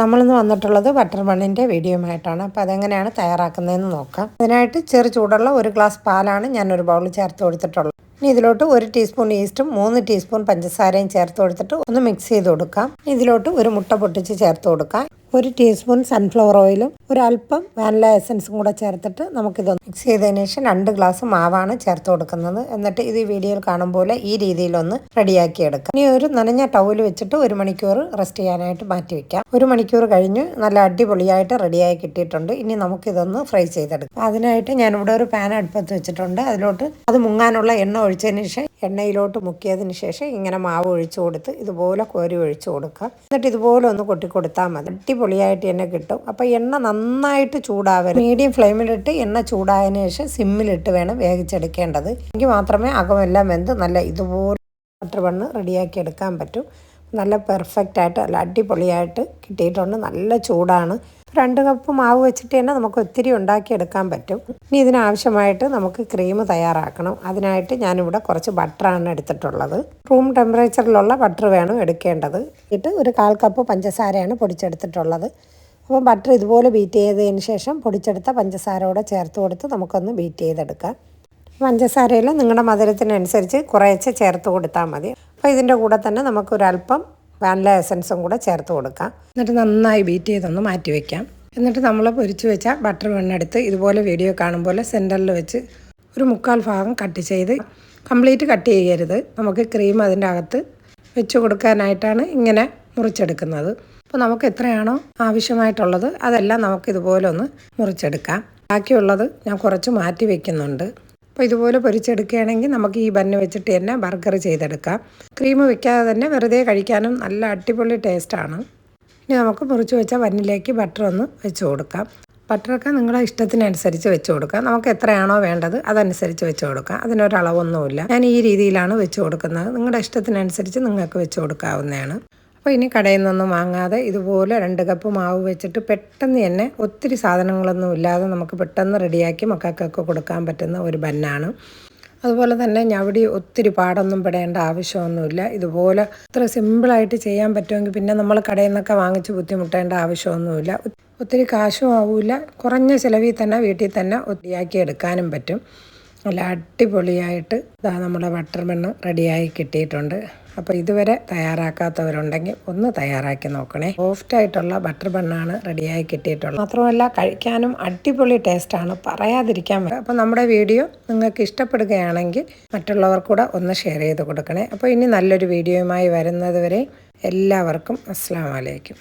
നമ്മളിന്ന് വന്നിട്ടുള്ളത് ബട്ടർ ബണ്ണിന്റെ വീഡിയോയുമായിട്ടാണ് അപ്പോൾ അതെങ്ങനെയാണ് തയ്യാറാക്കുന്നതെന്ന് നോക്കാം. അതിനായിട്ട് ചെറു ചൂടുള്ള ഒരു ഗ്ലാസ് പാലാണ് ഞാൻ ഒരു ബൗളിൽ ചേർത്ത് കൊടുത്തിട്ടുള്ളത്. ഇനി ഇതിലോട്ട് ഒരു ടീസ്പൂൺ ഈസ്റ്റും മൂന്ന് ടീസ്പൂൺ പഞ്ചസാരയും ചേർത്ത് കൊടുത്തിട്ട് ഒന്ന് മിക്സ് ചെയ്ത് കൊടുക്കാം. ഇതിലോട്ട് ഒരു മുട്ട പൊട്ടിച്ച് ചേർത്ത് കൊടുക്കാം. ഒരു ടീസ്പൂൺ സൺഫ്ലവർ ഓയിലും ഒരല്പം വാനില എസൻസും കൂടെ ചേർത്തിട്ട് നമുക്കിതൊന്ന് മിക്സ് ചെയ്തതിന് ശേഷം രണ്ട് ഗ്ലാസ് മാവാണ് ചേർത്ത് കൊടുക്കുന്നത്. എന്നിട്ട് ഇത് വീഡിയോയിൽ കാണും പോലെ ഈ രീതിയിലൊന്ന് റെഡിയാക്കി എടുക്കാം. ഇനി ഒരു നനഞ്ഞ ടവൽ വെച്ചിട്ട് ഒരു മണിക്കൂർ റെസ്റ്റ് ചെയ്യാനായിട്ട് മാറ്റി വെക്കാം. ഒരു മണിക്കൂർ കഴിഞ്ഞ് നല്ല അടിപൊളിയായിട്ട് റെഡിയായി കിട്ടിയിട്ടുണ്ട്. ഇനി നമുക്കിതൊന്ന് ഫ്രൈ ചെയ്തെടുക്കാം. അതിനായിട്ട് ഞാനിവിടെ ഒരു പാൻ അടുപ്പത്ത് വെച്ചിട്ടുണ്ട്. അതിലോട്ട് അത് മുങ്ങാനുള്ള എണ്ണ ഒഴിച്ചതിന് ശേഷം എണ്ണയിലോട്ട് മുക്കിയതിന് ശേഷം ഇങ്ങനെ മാവ് ഒഴിച്ചു കൊടുത്ത് ഇതുപോലെ കോരി ഒഴിച്ചു കൊടുക്കുക എന്നിട്ട് ഇതുപോലെ ഒന്ന് കൊട്ടി കൊടുത്താൽ മതി. അടിപൊളിയായിട്ട് എണ്ണ കിട്ടും. അപ്പോൾ എണ്ണ നന്നായിട്ട് ചൂടാവരുത്. മീഡിയം ഫ്ലെയിമിലിട്ട് എണ്ണ ചൂടായതിനു ശേഷം സിമ്മിലിട്ട് വേണം വേവിച്ചെടുക്കേണ്ടത്. എങ്കിൽ മാത്രമേ അകമെല്ലാം വെന്ത് നല്ല ഇതുപോലെ ബട്ടർ ബണ്ണ് റെഡിയാക്കി എടുക്കാൻ പറ്റും. നല്ല പെർഫെക്റ്റ് ആയിട്ട് നല്ല അടിപൊളിയായിട്ട് കിട്ടിയിട്ടുണ്ട്. നല്ല ചൂടാണ്. രണ്ട് കപ്പ് മാവ് വെച്ചിട്ട് തന്നെ നമുക്ക് ഒത്തിരി ഉണ്ടാക്കിയെടുക്കാൻ പറ്റും. ഇനി ഇതിനാവശ്യമായിട്ട് നമുക്ക് ക്രീം തയ്യാറാക്കണം. അതിനായിട്ട് ഞാനിവിടെ കുറച്ച് ബട്ടറാണ് എടുത്തിട്ടുള്ളത്. റൂം ടെമ്പറേച്ചറിലുള്ള ബട്ടർ വേണം എടുക്കേണ്ടത്. ഇട്ട് ഒരു കാൽ കപ്പ് പഞ്ചസാരയാണ് പൊടിച്ചെടുത്തിട്ടുള്ളത്. അപ്പോൾ ബട്ടർ ഇതുപോലെ ബീറ്റ് ചെയ്തതിന് ശേഷം പൊടിച്ചെടുത്ത പഞ്ചസാരയോടെ ചേർത്ത് കൊടുത്ത് നമുക്കൊന്ന് ബീറ്റ് ചെയ്തെടുക്കാം. പഞ്ചസാരയിൽ നിങ്ങളുടെ മധുരത്തിനനുസരിച്ച് കുറേശ്ശെ ചേർത്ത് കൊടുത്താൽ മതി. അപ്പോൾ ഇതിന്റെ കൂടെ തന്നെ നമുക്കൊരല്പം വാനില എസൻസും കൂടെ ചേർത്ത് കൊടുക്കാം. എന്നിട്ട് നന്നായി ബീറ്റ് ചെയ്തൊന്ന് മാറ്റി വയ്ക്കാം എന്നിട്ട് നമ്മൾ പൊരിച്ച് വെച്ച ബട്ടർ വെണ്ണെടുത്ത് ഇതുപോലെ വീഡിയോ കാണുമ്പോൾ സെന്ററിൽ വെച്ച് ഒരു മുക്കാൽ ഭാഗം കട്ട് ചെയ്ത് കംപ്ലീറ്റ് കട്ട് ചെയ്യരുത്. നമുക്ക് ക്രീം അതിന്റെ അകത്ത് വെച്ച് കൊടുക്കാനായിട്ടാണ് ഇങ്ങനെ മുറിച്ചെടുക്കുന്നത്. അപ്പോൾ നമുക്ക് എത്രയാണോ ആവശ്യമായിട്ടുള്ളത് അതെല്ലാം നമുക്ക് ഇതുപോലെ ഒന്ന് മുറിച്ചെടുക്കാം. ബാക്കിയുള്ളത് ഞാൻ കുറച്ച് മാറ്റി വെക്കുന്നുണ്ട്. അപ്പോൾ ഇതുപോലെ പൊരിച്ചെടുക്കുകയാണെങ്കിൽ നമുക്ക് ഈ ബന്ന് വെച്ചിട്ട് തന്നെ ബർഗർ ചെയ്തെടുക്കാം. ക്രീം വെക്കാതെ തന്നെ വെറുതെ കഴിക്കാനും നല്ല അടിപൊളി ടേസ്റ്റാണ് ഇനി നമുക്ക് മുറിച്ച് വെച്ച ബന്നിലേക്ക് ബട്ടർ ഒന്ന് വെച്ച് കൊടുക്കാം. ബട്ടറൊക്കെ നിങ്ങളുടെ ഇഷ്ടത്തിനനുസരിച്ച് വെച്ച് കൊടുക്കാം. നമുക്ക് എത്രയാണോ വേണ്ടത് അതനുസരിച്ച് വെച്ച് കൊടുക്കാം. അതിനൊരളവൊന്നുമില്ല. ഞാൻ ഈ രീതിയിലാണ് വെച്ച് കൊടുക്കുന്നത്. നിങ്ങളുടെ ഇഷ്ടത്തിനനുസരിച്ച് നിങ്ങൾക്ക് വെച്ച് കൊടുക്കാവുന്നതാണ്. അപ്പോൾ ഇനി കടയിൽ നിന്നൊന്നും വാങ്ങാതെ ഇതുപോലെ രണ്ട് കപ്പ് മാവ് വെച്ചിട്ട് പെട്ടെന്ന് തന്നെ ഒത്തിരി സാധനങ്ങളൊന്നും ഇല്ലാതെ നമുക്ക് പെട്ടെന്ന് റെഡിയാക്കി മക്കൾക്കൊക്കെ കൊടുക്കാൻ പറ്റുന്ന ഒരു ബന്നാണ്. അതുപോലെ തന്നെ ഞവടി ഒത്തിരി പാടൊന്നും പെടേണ്ട ആവശ്യമൊന്നുമില്ല. ഇതുപോലെ ഇത്ര സിമ്പിളായിട്ട് ചെയ്യാൻ പറ്റുമെങ്കിൽ പിന്നെ നമ്മൾ കടയിൽ നിന്നൊക്കെ വാങ്ങിച്ച് ബുദ്ധിമുട്ടേണ്ട ആവശ്യമൊന്നുമില്ല. ഒത്തിരി കാശും ആവില്ല കുറഞ്ഞ ചിലവിൽ തന്നെ വീട്ടിൽ തന്നെ ഒത്തിരിയാക്കി എടുക്കാനും പറ്റും. നല്ല അടിപൊളിയായിട്ട് ഇതാ നമ്മുടെ ബട്ടർ മണ്ണ് റെഡിയായി കിട്ടിയിട്ടുണ്ട്. അപ്പോൾ ഇതുവരെ തയ്യാറാക്കാത്തവരുണ്ടെങ്കിൽ ഒന്ന് തയ്യാറാക്കി നോക്കണേ. സോഫ്റ്റ് ആയിട്ടുള്ള ബട്ടർ ബണ്ണാണ് റെഡിയായി കിട്ടിയിട്ടുള്ളത്. മാത്രമല്ല കഴിക്കാനും അടിപൊളി ടേസ്റ്റാണ് പറയാതിരിക്കാൻ അപ്പോൾ നമ്മുടെ വീഡിയോ നിങ്ങൾക്ക് ഇഷ്ടപ്പെടുകയാണെങ്കിൽ മറ്റുള്ളവർ കൂടെ ഒന്ന് ഷെയർ ചെയ്ത് കൊടുക്കണേ. അപ്പോൾ ഇനി നല്ലൊരു വീഡിയോയുമായി വരുന്നതുവരെ എല്ലാവർക്കും അസ്സാം വലൈക്കും